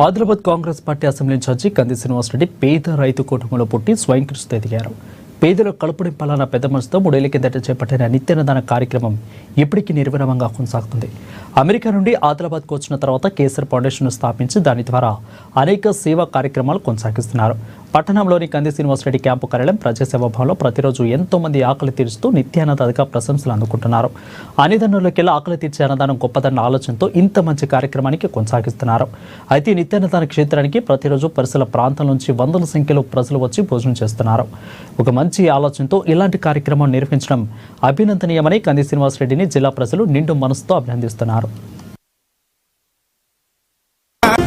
Adilabad Congress party assembly incharge Kandi Srinivasa Reddy పేద రైతు కుటుంబంలో పుట్టి స్వయం ఎదిగారు. పేదల కలుపుని పలానా పెద్ద మనసుతో మూడేళ్ళ కిందట చేపట్టిన నిత్యనదాన కార్యక్రమం ఇప్పటికీ నిర్విరామంగా కొనసాగుతుంది. అమెరికా నుండి ఆదిలాబాద్కు వచ్చిన తర్వాత కేసర్ ఫౌండేషన్ స్థాపించి దాని ద్వారా అనేక సేవా కార్యక్రమాలు కొనసాగిస్తున్నారు. పట్టణంలోని కంది శ్రీనివాసరెడ్డి క్యాంపు కార్యాలయం ప్రజాసేవ భవన్లో ప్రతిరోజు ఎంతో మంది ఆకలి తీరుస్తూ నిత్యానందగా ప్రశంసలు అందుకుంటున్నారు. అన్నిదన్నులకెల్లా ఆకలి తీర్చే అన్నదానం గొప్పదన్న ఆలోచనతో ఇంత మంచి కార్యక్రమానికి కొనసాగిస్తున్నారు. అయితే నిత్యానందాన క్షేత్రానికి ప్రతిరోజు పరిసర ప్రాంతం నుంచి వందల సంఖ్యలో ప్రజలు వచ్చి భోజనం చేస్తున్నారు. ఒక మంచి ఆలోచనతో ఇలాంటి కార్యక్రమం నిర్వహించడం అభినందనీయమని కంది శ్రీనివాసరెడ్డిని జిల్లా ప్రజలు నిండు మనసుతో అభినందిస్తున్నారు.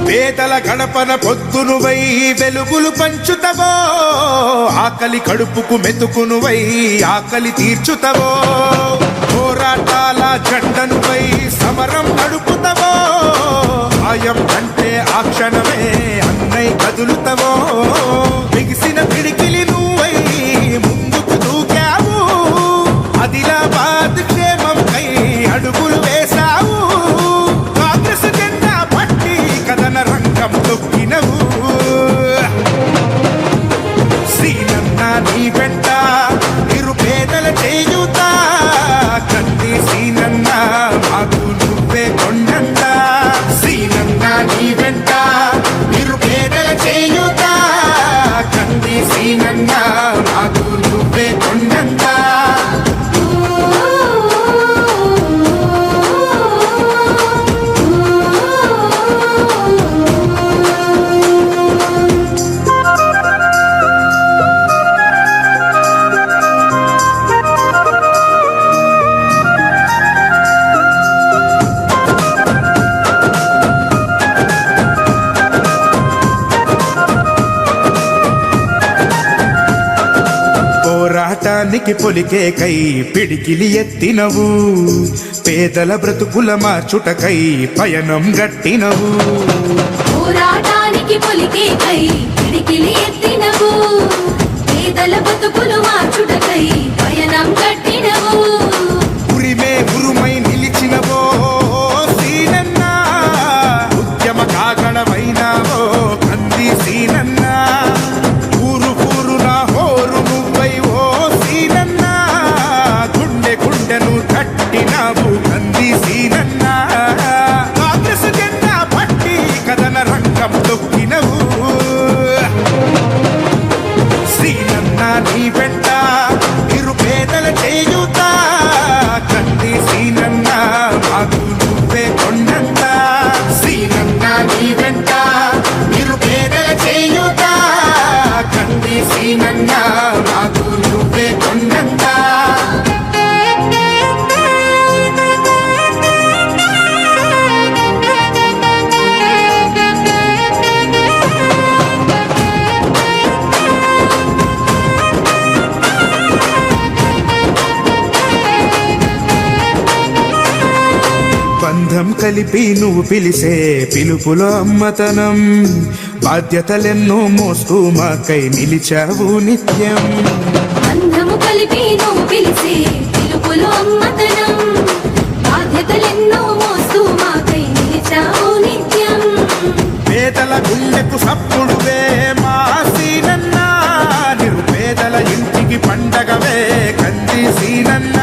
పేదల గడపన పొద్దును వై వెలుగులు పంచుతవో ఆకలి కడుపుకు మెతుకును వై ఆకలి తీర్చుతవో. పోరాటాల జండనువై సమరం నడుపుతవో భయం అంటే ఆ క్షణమే అన్నై కదులుతవో. పోరాటానికి పొలికేకై పిడికిలి ఎత్తినవు. పేదల బ్రతుకుల మార్చుటకై పయనం గట్టినవు. పోరాటానికి పొలికేకై పిడికిలి ఎత్తినవు. పేదల బతుకులు కలిపి నువ్వు పిలిసే పిలుపులో అమ్మతనం. బాధ్యతలెన్నో మోస్తూ మాకై నిలిచావు నిత్యం. బంధము కలిపి నువ్వు పిలిసే పిలుపులో అమ్మతనం. బాధ్యతలెన్నో మోస్తూ మాకై నిలిచావు నిత్యం. పేదల గుండెకు సప్పుడువే మా సీనన్న నిరుపేదల ఇంటికి పండగవే కంది సీనన్న.